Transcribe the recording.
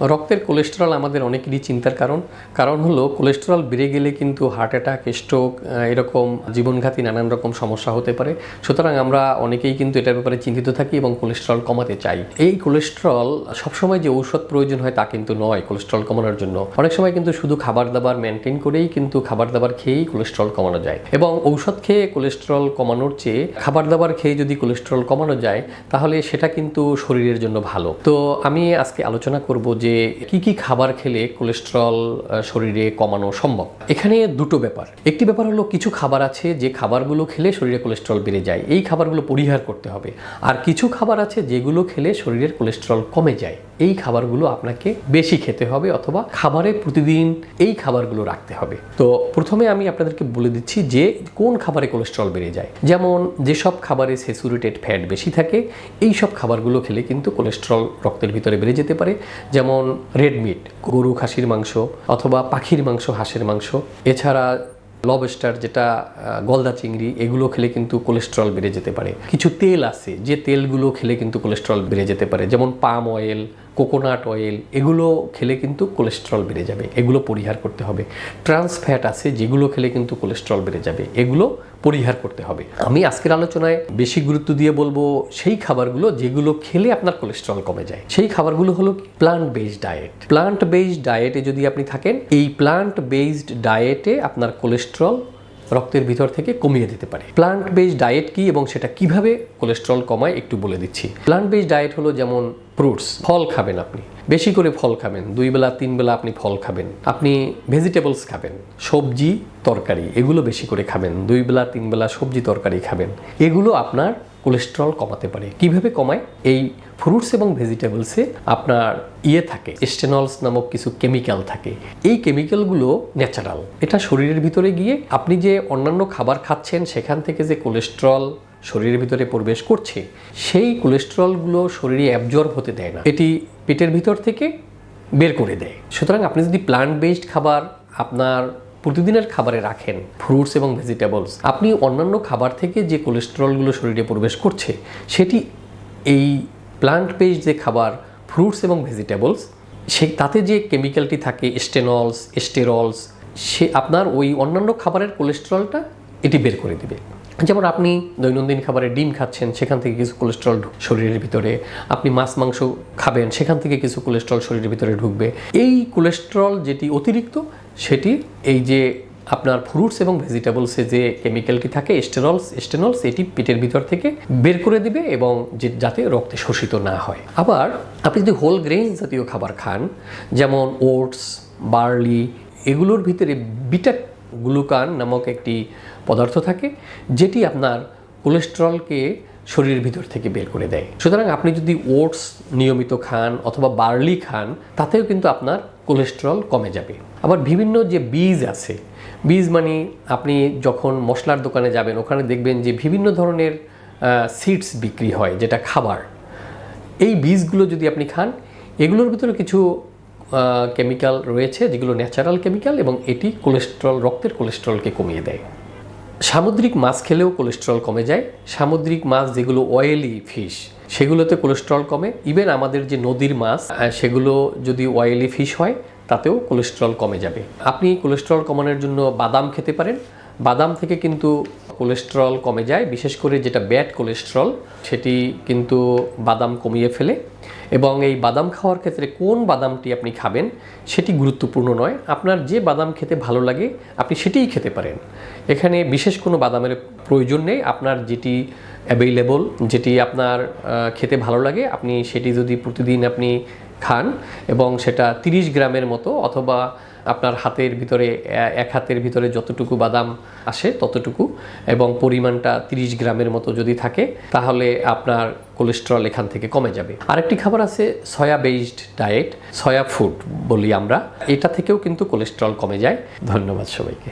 রক্তের কোলেস্টেরল আমাদের অনেকেরই চিন্তার কারণ। কারণ হলো, কোলেস্টেরল বেড়ে গেলে কিন্তু হার্ট অ্যাটাক, স্ট্রোক এরকম জীবনঘাতী নানান রকম সমস্যা হতে পারে। সুতরাং আমরা অনেকেই কিন্তু এটার ব্যাপারে চিন্তিত থাকি এবং কোলেস্টেরল কমাতে চাই। এই কোলেস্টেরল সবসময় যে ঔষধ প্রয়োজন হয় তা কিন্তু নয় কোলেস্টেরল কমানোর জন্য। অনেক সময় কিন্তু শুধু খাবার দাবার মেনটেন করেই কিন্তু খাবার দাবার খেয়েই কোলেস্টেরল কমানো যায়। এবং ঔষধ খেয়ে কোলেস্টেরল কমানোর চেয়ে খাবার দাবার খেয়ে যদি কোলেস্টেরল কমানো যায়, তাহলে সেটা কিন্তু শরীরের জন্য ভালো। তো আমি আজকে আলোচনা করব যে কি কি খাবার খেলে কোলেস্ট্রল শরীরে কমানো সম্ভব? এখানে দুটো ব্যাপার। একটি ব্যাপার হলো, কিছু খাবার আছে যে খাবারগুলো খেলে শরীরে কোলেস্ট্রল বেড়ে যায়, এই খাবারগুলো পরিহার করতে হবে। আর কিছু খাবার আছে যেগুলো খেলে শরীরের কোলেস্ট্রল কমে যায়। এই খাবারগুলো আপনাকে বেশি খেতে হবে অথবা খাবারে প্রতিদিন এই খাবারগুলো রাখতে হবে। তো প্রথমে আমি আপনাদেরকে বলে দিচ্ছি যে কোন খাবারে কোলেস্ট্রল বেড়ে যায়। যেমন যেসব খাবারে স্যাচুরেটেড ফ্যাট বেশি থাকে এই সব খাবারগুলো খেলে কিন্তু কোলেস্টেরল রক্তের ভিতরে বেড়ে যেতে পারে। যেমন রেড মিট গরু খাসির মাংস অথবা পাখির মাংস, হাঁসের মাংস। এছাড়া লবস্টার যেটা গলদা চিংড়ি, এগুলো খেলে কিন্তু কোলেস্টেরল বেড়ে যেতে পারে। কিছু তেল আছে, যে তেলগুলো খেলে কিন্তু কোলেস্টেরল বেড়ে যেতে পারে। যেমন পাম অয়েল কোকোনাট অয়েল, এগুলো খেলে কিন্তু কোলেস্টেরল বেড়ে যাবে, এগুলো পরিহার করতে হবে। ট্রান্স ফ্যাট আছে, যেগুলো খেলে কিন্তু কোলেস্ট্রল বেড়ে যাবে, এগুলো পরিহার করতে হবে। আমি আজকের আলোচনায় বেশি গুরুত্ব দিয়ে বলব সেই খাবারগুলো যেগুলো খেলে আপনার কোলেস্ট্রল কমে যায়। সেই খাবারগুলো হলো plant based diet plant based ডায়েটে যদি আপনি থাকেন, এই প্লান্ট বেসড ডায়েটে আপনার কোলেস্টেরল রক্তের ভিতর থেকে কমিয়ে দিতে পারে। প্লান্ট বেসড ডায়েট কি এবং সেটা কীভাবে কোলেস্ট্রল কমায় একটু বলে দিচ্ছি। প্লান্ট বেসড ডায়েট হলো যেমন ফ্রুটস ফল খাবেন আপনি। বেশি করে ফল খাবেন, দুই বেলা, তিন বেলা আপনি ফল খাবেন। আপনি ভেজিটেবলস খাবেন, সবজি, তরকারি, এগুলো বেশি করে খাবেন। দুই বেলা, তিন বেলা সবজি, তরকারি খাবেন। এগুলো আপনার কোলেস্ট্রল কমাতে পারে। কীভাবে কমায়? এই ফ্রুটস এবং ভেজিটেবলসে আপনার ইয়ে থাকে স্টেনলস নামক কিছু কেমিক্যাল থাকে। এই কেমিক্যালগুলো ন্যাচারাল এটা শরীরের ভিতরে গিয়ে আপনি যে অন্যান্য খাবার খাচ্ছেন, সেখান থেকে যে কোলেস্ট্রল শরীরের ভিতরে প্রবেশ করছে, সেই কোলেস্ট্রলগুলো শরীরে অ্যাবজর্ব হতে দেয় না। এটি পেটের ভিতর থেকে বের করে দেয়। সুতরাং আপনি যদি প্লান্ট বেসড খাবার আপনার প্রতিদিনের খাবারে রাখেন ফ্রুটস এবং ভেজিটেবলস আপনি অন্যান্য খাবার থেকে যে কোলেস্টেরলগুলো শরীরে প্রবেশ করছে, সেটি এই প্লান্ট বেসড যে খাবার ফ্রুটস এবং ভেজিটেবলস সে তাতে যে কেমিক্যালটি থাকে স্টেনলস স্টেরলস সে আপনার ওই অন্যান্য খাবারের কোলেস্টেরলটা এটি বের করে দিবে। যেমন আপনি দৈনন্দিন খাবারে ডিম খাচ্ছেন, সেখান থেকে কিছু কোলেস্ট্রল শরীরের ভিতরে। আপনি মাছ, মাংস খাবেন, সেখান থেকে কিছু কোলেস্ট্রল শরীরের ভিতরে ঢুকবে। এই কোলেস্ট্রল যেটি অতিরিক্ত সেটি এই যে আপনার ফ্রুটস এবং ভেজিটেবলসে যে কেমিক্যালটি থাকে স্টেরলস স্টেনলস এটি পেটের ভিতর থেকে বের করে দিবে এবং যে, যাতে রক্তে শোষিত না হয়। আবার আপনি যদি হোল গ্রেন জাতীয় খাবার খান, যেমন ওটস বার্লি এগুলোর ভিতরে বিটা গ্লুকান নামক একটি পদার্থ থাকে, যেটি আপনার কোলেস্টেরলকে শরীরের ভিতর থেকে বের করে দেয়। সুতরাং আপনি যদি ওটস নিয়মিত খান অথবা বার্লি খান, তাতেও কিন্তু আপনার কোলেস্টেরল কমে যাবে। আবার বিভিন্ন যে বীজ আছে, বীজ মানে আপনি যখন মশলার দোকানে যাবেন, ওখানে দেখবেন যে বিভিন্ন ধরনের সিডস বিক্রি হয়, যেটা খাবার। এই বীজগুলো যদি আপনি খান, এগুলোর ভিতরে কিছু কেমিক্যাল রয়েছে, যেগুলো ন্যাচারাল কেমিক্যাল এবং এটি কোলেস্ট্রল রক্তের কোলেস্ট্রলকে কমিয়ে দেয়। সামুদ্রিক মাছ খেলেও কোলেস্ট্রল কমে যায়। সামুদ্রিক মাছ যেগুলো অয়েলি ফিশ সেগুলোতে কোলেস্ট্রল কমে। ইভেন আমাদের যে নদীর মাছ সেগুলো যদি অয়েলি ফিশ হয়, তাতেও কোলেস্ট্রল কমে যাবে। আপনি কোলেস্ট্রল কমানোর জন্য বাদাম খেতে পারেন। বাদাম থেকে কিন্তু কোলেস্ট্রল কমে যায়, বিশেষ করে যেটা ব্যাড কোলেস্ট্রল সেটি কিন্তু বাদাম কমিয়ে ফেলে। এবং এই বাদাম খাওয়ার ক্ষেত্রে কোন বাদামটি আপনি খাবেন, সেটি গুরুত্বপূর্ণ নয়। আপনার যে বাদাম খেতে ভালো লাগে, আপনি সেটিই খেতে পারেন। এখানে বিশেষ কোনো বাদামের প্রয়োজন নেই। আপনার যেটি অ্যাভেইলেবল যেটি আপনার খেতে ভালো লাগে, আপনি সেটি যদি প্রতিদিন আপনি খান এবং সেটা তিরিশ গ্রামের মতো অথবা আপনার হাতের ভিতরে এক হাতের ভিতরে যতটুকু বাদাম আসে ততটুকু এবং পরিমাণটা তিরিশ গ্রামের মতো যদি থাকে, তাহলে আপনার কোলেস্টেরল এখান থেকে কমে যাবে। আরেকটি খাবার আছে soya based diet soya food বলি আমরা। এটা থেকেও কিন্তু কোলেস্টেরল কমে যায়। ধন্যবাদ সবাইকে।